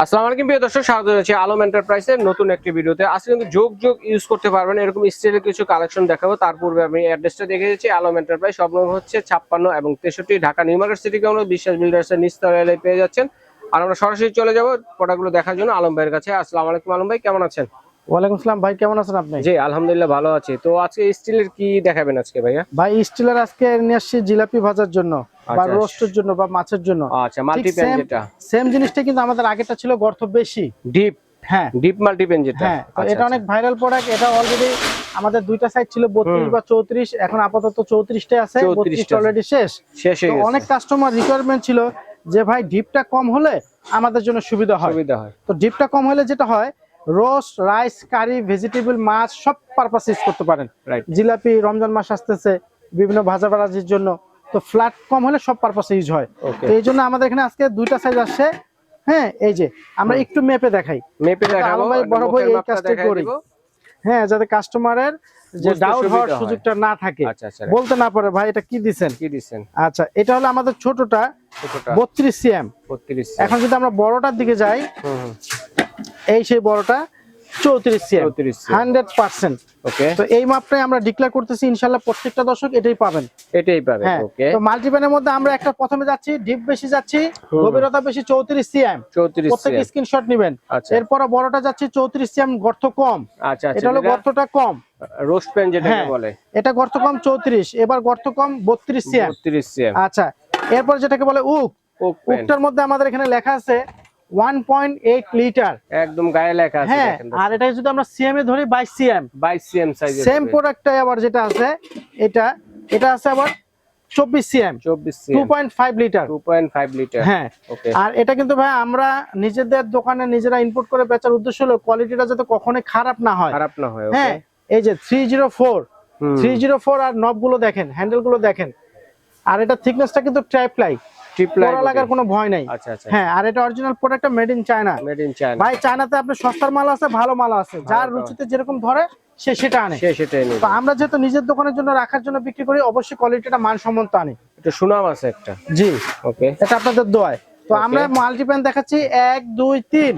আসসালামু আলাইকুম প্রিয় দর্শক, স্বাগত জানাচ্ছি আলম এন্টারপ্রাইজের নতুন একটি ভিডিওতে। আজকে কিন্তু যোগ যোগ ইউজ করতে পারবেন, এরকম স্টিলের কিছু কালেকশন দেখাবো। তার পূর্বে আমি অ্যাড্রেসটা দেখে দিচ্ছি। আলম এন্টারপ্রাইজ সব নম্বর হচ্ছে ছাপ্পান্ন এবং তেষট্টি, Dhaka new market city corner Biswas বিল্ডার্সের নিচতলায় পেয়ে যাচ্ছেন। আর আমরা সরাসরি চলে যাব প্রোডাক্টগুলো দেখার জন্য আলম ভাইয়ের কাছে। আসসালামু আলাইকুম আলম ভাই, কেমন আছেন? ওয়ালাইকুম আসসালাম ভাই কেমন আছেন আপনি? জি আলহামদুলিল্লাহ ভালো আছি। তো আজকে স্টিলের কি দেখাবেন আজকে ভাইয়া? ভাই স্টিলের আজকে নিয়ে আসছি জিলাপি ভাজার জন্য বা আচ্ছা। রোস্টের জন্য বা মাছের জন্য। আচ্ছা মাল্টি যেটা। সেম জিনিসটা কিন্তু আমাদের আগেটা ছিল গর্ত বেশি। ডিপ? হ্যাঁ। ডিপ মাল্টি যেটা। হ্যাঁ আচ্ছা, এটা অনেক ভাইরাল প্রোডাক্ট এটা অলরেডি আমাদের দুইটা সাইড ছিল বত্রিশ বা চৌত্রিশ এখন আপাতত চৌত্রিশটা আছে। বত্রিশটা অলরেডি শেষ। শেষ অনেক কাস্টমার রিকোয়ারমেন্ট ছিল যে ভাই ডিপটা কম হলে আমাদের জন্য সুবিধা হয়। সুবিধা হয়। তো ডিপটা কম হলে যেটা হয় রোস্ট রাইস কারি ভেজিটেবল মাছ সব পারপাস ইউজ করতে পারেন। জিলাপি রমজান মাস আসতেছে বিভিন্ন ভাজা ভাজির জন্য। তো ফ্ল্যাট কম হলে সব পারপাসে ইউজ হয়। তো এই জন্য আমাদের এখানে আজকে দুইটা সাইজ আসছে। হ্যাঁ এই যে আমরা একটু মেপে দেখাই। মেপে দেখাবো বড় ভাই এই কাজটা করি। হ্যাঁ যাতে কাস্টমারের যে ডাউট হওয়ার সুযোগটা না থাকে। আচ্ছা আচ্ছা বলতে না পারে ভাই এটা কি দিছেন? কি দিচ্ছেন আচ্ছা এটা হলো আমাদের ছোটটা ছোটটা। বত্রিশ সিএম বত্রিশ এখন যদি আমরা বড়টার দিকে যাই হুম। এই সেই বড়টা চৌত্রিশ চৌত্রিশ হান্ড্রেড পার্সেন্ট ওকে তো এই মাপটাই আমরা ডিক্লেয়ার করতেছি ইনশাল্লাহ প্রত্যেকটা দর্শক এটাই পাবেন। এটাই পাবে হ্যাঁ ওকে তো মাল্টিপ্যানের মধ্যে আমরা একটা প্রথমে যাচ্ছি ডিপ বেশি যাচ্ছি গভীরতা বেশি চৌত্রিশ সিএম চৌত্রিশ প্রত্যেক স্ক্রিনশট নেবেন। আচ্ছা। এরপরে বড়টা যাচ্ছে চৌত্রিশ সিএম গর্ত কম। আচ্ছা আচ্ছা এটা হলো গর্তটা কম। রোস্ট যেটাকে হ্যাঁ। বলে। এটা গর্ত কম চৌত্রিশ এবার গর্ত কম বত্রিশ সিএম বত্রিশ সিএম আচ্ছা এরপর যেটাকে বলে উক উকটার মধ্যে আমাদের এখানে লেখা আছে ওয়ান পয়েন্ট এইট লিটার। একদম গায়ে লেখা আছে হ্যাঁ দেখেন আর এটা যদি আমরা সিএম এ ধরি বাইশ সিএম 22 সিএম সাইজের সেম প্রোডাক্টটাই আবার যেটা আছে এটা এটা আছে আবার চব্বিশ cm 24 two cm point five litre. 2.5 litre. হ্যাঁ ওকে আর এটা কিন্তু ভাই আমরা নিজেদের দোকানে নিজেরা ইনপুট করে বেচার উদ্দেশ্য হলো কোয়ালিটিটা যাতে কখনোই খারাপ না হয়। খারাপ না হয় হ্যাঁ এই যে three zero four hmm. Three zero four আর নবগুলো দেখেন হ্যান্ডেলগুলো দেখেন। আর এটা থিকনেসটা কিন্তু ট্রাইপ্লাই পড়া লাগার কোনো ভয় নাই। আচ্ছা আচ্ছা হ্যাঁ আর এটা অরিজিনাল প্রোডাক্টটা made in China made in China ভাই চায়নাতে আপনি সস্তার মাল আছে ভালো মাল আছে। যার রুচিতে যেরকম ধরে সে সেটা আনে। সে সেটাই নেবে। তো আমরা যেহেতু নিজের দোকানের জন্য রাখার জন্য বিক্রি করি অবশ্যই কোয়ালিটিটা মানসম্মত আনি। এটা সুনাম আছে একটা। জি। ওকে এটা আপনাদের দোয়ায়। তো আমরা দেখাচ্ছি এক দুই তিন।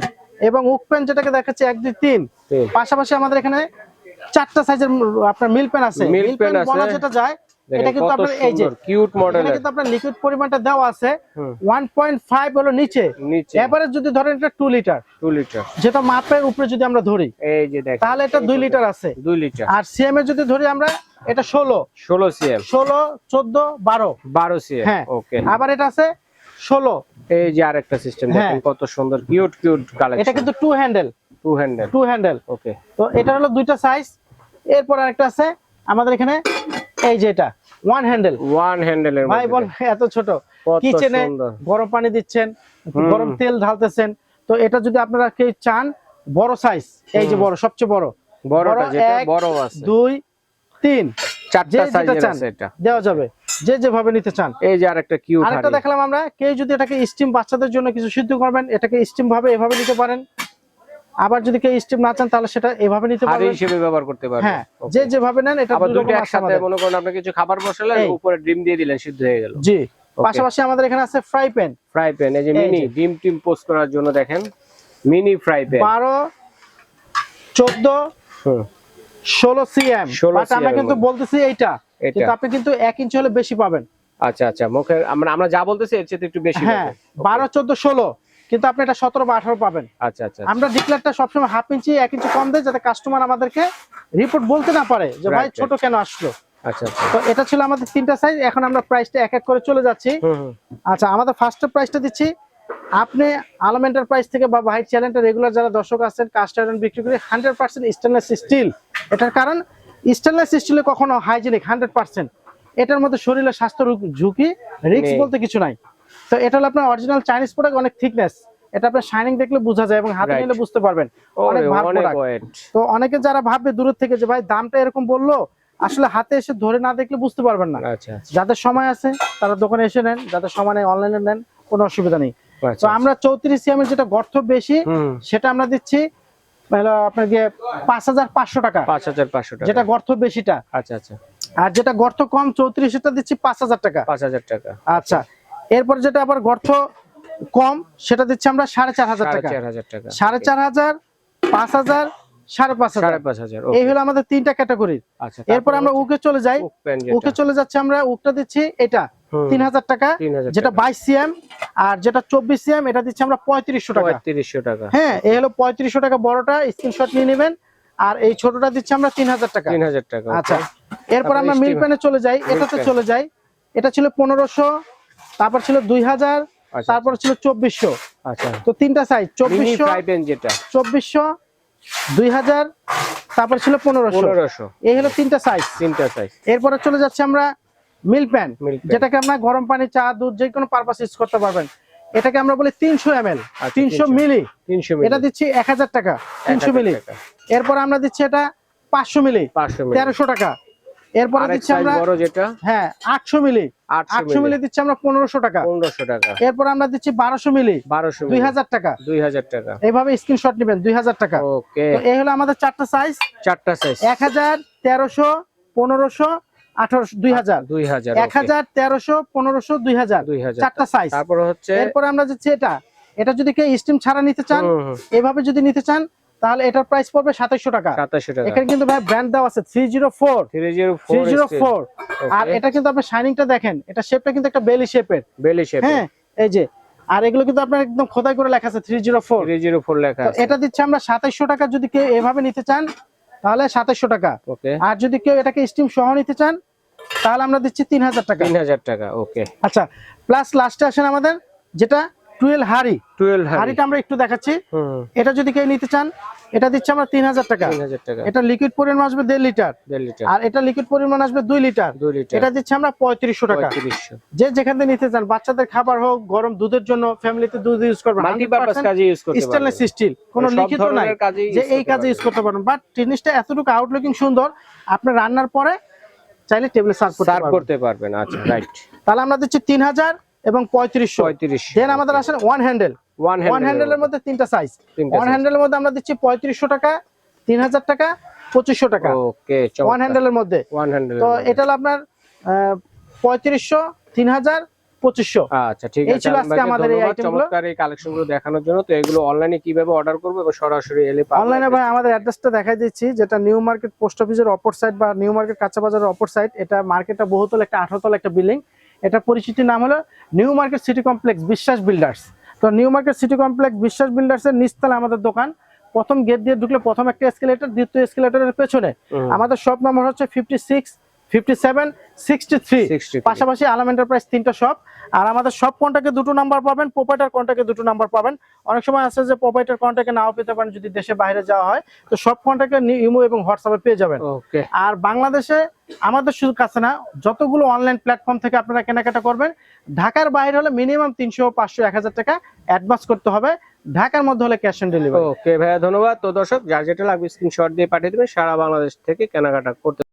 এবং উক পেন যেটাকে দেখাচ্ছি এক দুই তিন। পাশাপাশি আমাদের এখানে চারটা সাইজের আপনার মিল পেন আছে। মিল। বলা যেটা যায় এটা দেখেন কিন্তু কত আপনার এই যে সুন্দর কিউট এখানে মডেলের কিন্তু আপনার লিকুইড পরিমাণটা দেওয়া আছে 1.5 হলো নিচে। এভারেজ যদি ধরেন এটা 2 লিটার 2 লিটার যেটা মাপের উপরে যদি আমরা ধরি এই যে দেখেন তাহলে এটা 2 লিটার আছে। 2 লিটার আর সিএম এ যদি ধরি আমরা এটা 16 16 সিএম 16 14 12 12 সিএম হ্যাঁ। ওকে আবার এটা আছে 16 এই যে আরেকটা সিস্টেম হ্যাঁ। দেখেন কত সুন্দর কিউট কিউট কালেকশন এটা কিন্তু two handle two handle two handle okay তো এটা হলো দুইটা সাইজ এরপর আরেকটা আছে আমাদের এখানে এই যে এটা ওয়ান হ্যান্ডেল ওয়ান হ্যান্ডেলের ভাই বল এত ছোট। কিচেনে গরম পানি দিচ্ছেন গরম তেল ঢালতেছেন। তো এটা যদি আপনারা কেউ চান বড় সাইজ এই যে বড় সবচেয়ে বড়। বড়টা যেটা বড় আছে। দুই তিন। চারটা সাইজের আছে এটা। দেওয়া যাবে। যে যেভাবে নিতে চান। এই যে আরেকটা কিউ আরেকটা দেখালাম আমরা কেউ যদি এটাকে স্টিম বাচ্চাদের জন্য কিছু সিদ্ধ করবেন এটাকে স্টিম ভাবে এভাবে নিতে পারেন। আবার যদি কেউ স্টিম না চান তাহলে সেটা এভাবে নিতে পারবেন। হিসেবে ব্যবহার করতে পারবেন। হ্যাঁ যে যেভাবে নেন এটা আবার দুটো একসাথে মনে করেন আপনি কিছু খাবার বসালেন উপরে ডিম দিয়ে দিলেন সিদ্ধ হয়ে গেল। জি। পাশাপাশি আমাদের এখানে আছে ফ্রাই প্যান ফ্রাই প্যান এই যে মিনি ডিম টিম পোস্ট করার জন্য দেখেন মিনি ফ্রাই প্যান বারো চোদ্দ ষোলো সিএম 16 বাট আমরা কিন্তু বলতেছি এইটা। এটা। কিন্তু আপনি কিন্তু এক ইঞ্চি হলে বেশি পাবেন। আচ্ছা আচ্ছা মুখের আমরা আমরা যা বলতেছি এর চেয়ে একটু বেশি হ্যাঁ পাবেন। Okay. বারো চোদ্দ ষোলো। কিন্তু আপনি এটা সতেরো বা আঠারো পাবেন। আচ্ছা আচ্ছা আমরা ডিক্লেয়ারটা সবসময় হাফ ইঞ্চি এক ইঞ্চি কম দেয় যাতে কাস্টমার আমাদেরকে রিপোর্ট বলতে না পারে যে ভাই ছোট কেন আসলো? আচ্ছা আচ্ছা। তো এটা ছিল আমাদের তিনটা সাইজ এখন আমরা প্রাইসটা এক এক করে চলে যাচ্ছি। আচ্ছা আমাদের ফার্স্টের প্রাইসটা দিচ্ছি। আপনি আলম এন্টারপ্রাইজ থেকে বা চ্যানেলটা রেগুলার যারা দর্শক আছেন কাস্ট আয়রন বিক্রি করে হান্ড্রেড পার্সেন্ট স্টেনলেস স্টিল এটার কারণ স্টেনলেস স্টিলে কখনো হাইজেনিক হান্ড্রেড পার্সেন্ট এটার মধ্যে শরীরের স্বাস্থ্য ঝুঁকি রিস্ক বলতে কিছু নাই। তো এটা হলো আপনার অরিজিনাল চাইনিজ প্রোডাক্ট অনেক থিকনেস এটা আপনার শাইনিং দেখলে বোঝা যায় এবং হাতে নিলে বুঝতে পারবেন। অনেক প্রোডাক্ট তো অনেকে যারা ভাববে দূরের থেকে যে ভাই দামটা এরকম বলল? আসলে হাতে এসে ধরে না দেখলে বুঝতে পারবেন না। আচ্ছা আচ্ছা। যাদের সময় আছে তারা দোকানে এসে নেন। যাদের সময় নেই অনলাইনে নেন কোনো অসুবিধা নেই। তো আচ্ছা। আমরা চৌত্রিশ সিএমের যেটা গর্ত বেশি সেটা আমরা দিচ্ছি আপনার গিয়ে পাঁচ হাজার পাঁচশো টাকা। পাঁচ হাজার পাঁচশো টাকা। যেটা গর্ত বেশিটা। আচ্ছা আচ্ছা। আর যেটা গর্ত কম চৌত্রিশ এটা দিচ্ছি পাঁচ হাজার টাকা। পাঁচ হাজার টাকা। আচ্ছা। এরপর যেটা আবার গর্ত কম সেটা দিচ্ছি আমরা সাড়ে চার হাজার টাকা। সাড়ে চার হাজার পাঁচ হাজার সাড়ে পাঁচ হাজার। পাঁচ হাজার এই হলো আমাদের তিনটা ক্যাটাগরি। আচ্ছা এরপর আমরা উকে চলে যাই। উকে চলে যাচ্ছে আমরা উকটা দিচ্ছি এটা তিন হাজার টাকা। যেটা বাইশ সিএম আর যেটা চব্বিশ সিএম এটা দিচ্ছি আমরা পঁয়ত্রিশশো টাকা। পঁয়ত্রিশশো টাকা। হ্যাঁ এই হলো পঁয়ত্রিশশো টাকা বড়টা স্ক্রিনশট নিয়ে নেবেন। আর এই ছোটটা দিচ্ছি আমরা তিন হাজার টাকা। তিন হাজার টাকা আচ্ছা এরপর আমরা মিল। প্যানে চলে যাই। এটাতে চলে যাই। এটা ছিল পনেরোশো তারপর ছিল দুই হাজার আচ্ছা তারপর ছিল চব্বিশশো। আচ্ছা। তো তিনটা সাইজ চব্বিশশো যেটা। চব্বিশশো দুই হাজার তারপর ছিল পনেরোশো। পনেরোশো। এই হলো তিনটা সাইজ তিনটা সাইজ এরপরে চলে যাচ্ছে আমরা মিল প্যান যেটাকে আমরা গরম পানি চা দুধ যে কোনো পারপাস ইউজ করতে পারবেন। এটাকে আমরা বলি তিনশো এম এল আচ্ছা, তিনশো 300 মিলি তিনশো এটা দিচ্ছি এক হাজার টাকা তিনশো মিলি এরপর আমরা দিচ্ছি এটা পাঁচশো মিলি পাঁচশো মিলি তেরোশো টাকা। এরপরে দিচ্ছি আমরা বড় যেটা? হ্যাঁ আটশো মিলি। আটশো আটশো মিলি। দিচ্ছি আমরা পনেরোশো টাকা। পনেরোশো টাকা। এরপর আমরা দিচ্ছি বারোশো মিলি। বারোশো দুই হাজার টাকা। দুই হাজার টাকা। এইভাবে স্ক্রিনশট নেবেন দুই হাজার টাকা। ওকে তো এই হলো আমাদের চারটা সাইজ চারটা সাইজ এক হাজার তেরোশো পনেরোশো আঠারোশো দুই হাজার। দুই হাজার এক হাজার তেরোশো পনেরোশো দুই হাজার। দুই হাজার। চারটা সাইজ তারপরে হচ্ছে? এরপর আমরা দিচ্ছি এটা। এটা যদি কেউ স্টিম ছাড়া নিতে চান এভাবে যদি নিতে চান তাহলে এটার প্রাইস পড়বে সাতাইশশো টাকা। সাতাশশো টাকা। এখানে কিন্তু ভাই ব্র্যান্ড দেওয়া আছে three zero four three zero four আর এটা কিন্তু আপনি শাইনিংটা দেখেন এটা শেপটা কিন্তু একটা বেলি শেপের বেলি শেপ হ্যাঁ এই যে আর এগুলো কিন্তু আপনার একদম খোদাই করে লেখা আছে three zero four three zero four লেখা আছে। এটা দিচ্ছে আমরা সাতাইশশো টাকা যদি কেউ এভাবে নিতে চান তাহলে সাতাইশশো টাকা। ওকে আর যদি কেউ এটাকে স্টিম সহ নিতে চান তাহলে আমরা দিচ্ছি তিন হাজার টাকা। তিন হাজার টাকা ওকে আচ্ছা প্লাস লাস্টে আসেন আমাদের যেটা টুয়েলভ হাড়ি। টুয়েলভ হাড়িটা আমরা একটু দেখাচ্ছি। এটা যদি কেউ নিতে চান এটা দিচ্ছে আমরা তিন হাজার টাকা। এটা লিকুইড পরিমাণ আসবে দেড় লিটার। আর এটা লিকুইড পরিমাণ আসবে দুই লিটার। লিটার। এটা দিচ্ছে আমরা পঁয়ত্রিশশো টাকা। যে যেখান থেকে নিতে চান বাচ্চাদের খাবার হোক গরম দুধের জন্য ফ্যামিলিতে দুধ ইউজ করবেন। স্টেনলেস স্টিল কোনো লিখিত নাই যে এই কাজে ইউজ করতে পারবেন। বাট জিনিসটা এতটুকু আউটলুকিং সুন্দর আপনি রান্নার পরে চাইলে টেবিলে সার্ভ করতে পারবেন। করতে পারবেন আচ্ছা রাইট তাহলে আমরা দিচ্ছি তিন হাজার এবং পঁয়ত্রিশশো। পঁয়ত্রিশ দেন আমাদের আসেন ওয়ান হ্যান্ডেল ওয়ান হ্যান্ডেলের মধ্যে। তিনটা সাইজ ওয়ান। হ্যান্ডেলের মধ্যে আমরা দিচ্ছি পঁয়ত্রিশশো টাকা তিন হাজার টাকা পঁচিশশো টাকা। ওকে ওয়ান হ্যান্ডেলের মধ্যে। ওয়ান হ্যান্ডেল তো এটা হলো আপনার পঁয়ত্রিশশো তিন হাজার পঁচিশশো। আচ্ছা ঠিক আছে আজকে আমাদের এই ধন্যবাদ এই কালেকশনগুলো দেখানোর জন্য। তো এগুলো অনলাইনে কীভাবে অর্ডার করব এবং সরাসরি এলে অনলাইনে ভাই আমাদের অ্যাড্রেসটা দেখাই দিচ্ছি যেটা নিউ মার্কেট পোস্ট অফিসের অপর সাইড বা নিউ মার্কেট কাঁচা বাজারের অপর সাইড এটা মার্কেটটা বহুতল একটা আঠারোতল একটা বিল্ডিং এটা পরিচিতির নাম হলো new market city complex Biswas builders তো new market city complex Biswas builders এর নিচতলা আমাদের দোকান। প্রথম গেট দিয়ে ঢুকলে প্রথম একটা এসকেলেটার দ্বিতীয় এসকেলেটারের পেছনে। আমাদের শপ নাম্বার হচ্ছে fifty six fifty seven sixty three. 63 পাশাপাশি আলাম এন্টারপ্রাইজ তিনটা শপ আর আমাদের সব কন্টাক্টে দুটো নাম্বার পাবেন প্রোপাইটার কন্টাক্টে দুটো নাম্বার পাবেন। অনেক সময় আছে যে প্রোপাইটার কন্টাক্টে নাও পেতে পারেন যদি দেশে বাইরে যাওয়া হয়। তো সব কন্টাক্টে ইমো এবং হোয়াটসঅ্যাপে পেয়ে যাবেন। ওকে আর বাংলাদেশে আমাদের শুধু কাছে না যতগুলো অনলাইন প্ল্যাটফর্ম থেকে আপনারা কেনাকাটা করবেন ঢাকার বাইরে হলে মিনিমাম তিনশো পাঁচশো এক হাজার টাকা অ্যাডভান্স করতে হবে। ঢাকার মধ্যে হলে ক্যাশ অন ডেলিভারি ওকে ভাইয়া ধন্যবাদ। তো দর্শক যার যেটা লাগবে স্ক্রিনশট দিয়ে পাঠিয়ে দেবেন সারা বাংলাদেশ থেকে কেনাকাটা করতে